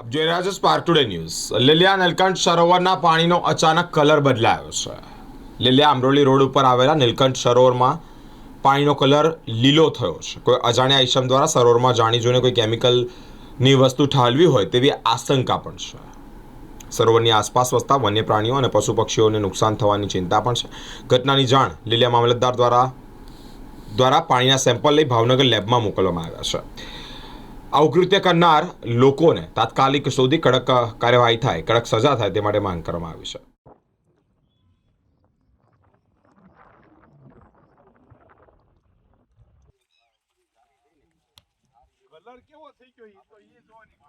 જોઈ રહ્યા છો spark today news Lilia Nilkanth સરોવરના પાણીનો અચાનક કલર બદલાયો છે લીલિયા અમરોલી રોડ ઉપર આવેલા નીલકંઠ સરોવરમાં પાણીનો કલર લીલો થયો છે કોઈ અજાણ્યા ઈસમ દ્વારા સરોવરમાં જાણી જોઈને કોઈ કેમિકલની વસ્તુ ઠાલવી હોય તેવી આશંકા પણ છે। સરોવરની આસપાસ વસતા વન્ય પ્રાણીઓ અને પશુ પક્ષીઓને નુકસાન થવાની ચિંતા પણ છે। ઘટનાની જાણ લીલિયા મામલતદાર દ્વારા દ્વારા પાણીના સેમ્પલ લઈ ભાવનગર લેબમાં મોકલવામાં આવ્યા છે। આ કૃત્ય કરનાર લોકોને તાત્કાલિક શોધી કડક કાર્યવાહી થાય કડક સજા થાય તે માટે માંગ કરવામાં આવી છે. કલર કેવો થઈ ગયો એ તો એ જોવાની.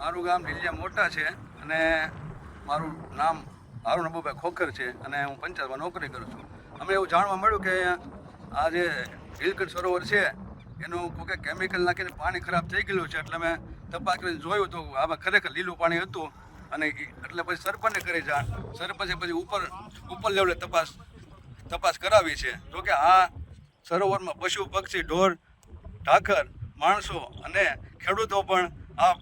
મારું ગામ ઢીલિયા મોટા છે અને મારું નામ મારું નબુભાઈ ખોખર છે અને હું પંચાયતમાં નોકરી કરું છું. અમે એવું જાણવા મળ્યું કે આ જે નીલકંઠ સરોવર છે, એનું કોઈ કેમિકલ નાખીને પાણી ખરાબ થઈ ગયેલું છે એટલે મેં તપાસ કરીને જોયું તો આમાં ખરેખર લીલું પાણી હતું અને એટલે પછી સરપંચને કરી જાણ. સરપંચે પછી ઉપર ઉપર લેવલે તપાસ તપાસ કરાવી છે. જો કે આ સરોવરમાં પશુ પક્ષી, ઢોર, ઢાકર, માણસો અને ખેડૂતો પણ આ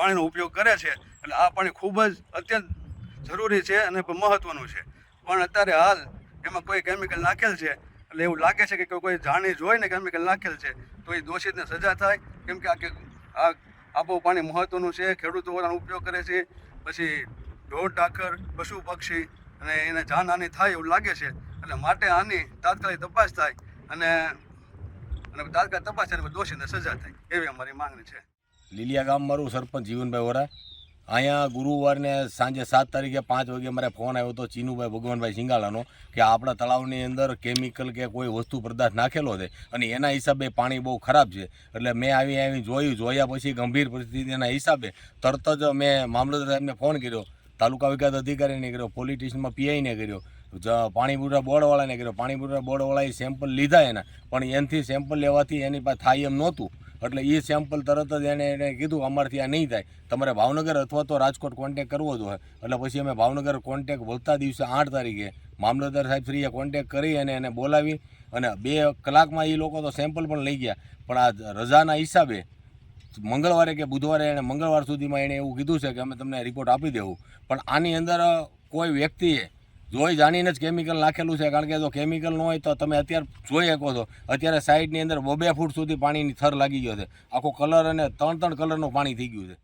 પાણીનો ઉપયોગ કરે છે. એટલે આ પાણી ખૂબ જ અત્યંત જરૂરી છે અને મહત્ત્વનું છે. પણ અત્યારે હાલ એમાં કોઈ કેમિકલ નાખેલ છે? એટલે એવું લાગે છે કે કોઈ જાણી જોઈને કેમિકલ નાખેલ છે. તો એ દોષિતને સજા થાય? કેમ કે આ કે આ આબો પાણી મહત્ત્વનું છે, ખેડૂતો આનો ઉપયોગ કરે છે, પછી ઢોર ઢાકર, પશુ પક્ષી અને એને જાનહાની થાય એવું લાગે છે. એટલે માટે આની તાત્કાલિક તપાસ થાય અને અને તાત્કાલિક તપાસ થાય દોષીને સજા થાય. એવી અમારી માંગણી છે. લીલિયા ગામ મારું સરપંચ જીવનભાઈ વોરા. અહીંયા ગુરુવારને સાંજે સાત તારીખે પાંચ વાગે મારે ફોન આવ્યો હતો ચીનુભાઈ ભગવાનભાઈ સિંગાલાનો કે આપણા તળાવની અંદર કેમિકલ કે કોઈ વસ્તુ પદાર્થ નાખેલો છે અને એના હિસાબે પાણી બહુ ખરાબ છે. એટલે મેં આવી આવી જોયું, જોયા પછી ગંભીર પરિસ્થિતિના હિસાબે તરત જ મેં મામલતદાર સાહેબને ફોન કર્યો, તાલુકા વિકાસ અધિકારીને કર્યો, પોલિટિશિયનમાં પીઆઈને કર્યો, જ પાણી બોર્ડવાળાને કર્યો. પાણીપુરા બોર્ડવાળાએ સેમ્પલ લીધા એના, પણ એનાથી સેમ્પલ લેવાથી એની પાસે થાય એમ નહોતું. એટલે એ સેમ્પલ તરત જ એને એને કીધું અમારથી આ નહીં થાય. તમારે ભાવનગર અથવા તો રાજકોટ કોન્ટેક કરવો જ હોય. એટલે પછી અમે ભાવનગર કોન્ટેક વળતા દિવસે આઠ તારીખે મામલતદાર સાહેબ શ્રીએ કોન્ટેક કરી અને એને બોલાવી અને બે કલાકમાં એ લોકો તો સેમ્પલ પણ લઈ ગયા. પણ આ રજાના હિસાબે મંગળવારે કે બુધવારે એણે મંગળવાર સુધીમાં એણે એવું કીધું છે કે અમે તમને રિપોર્ટ આપી દેવું. પણ આની અંદર કોઈ વ્યક્તિએ જોઈ જાણીને જ કેમિકલ નાખેલું છે. કારણ કે જો કેમિકલ ન હોય તો તમે અત્યારે જોઈ શકો છો, અત્યારે સાઈડની અંદર બબે ફૂટ સુધી પાણીની થર લાગી ગયો છે. આખો કલર અને ત્રણ ત્રણ કલરનું પાણી થઈ ગયું છે.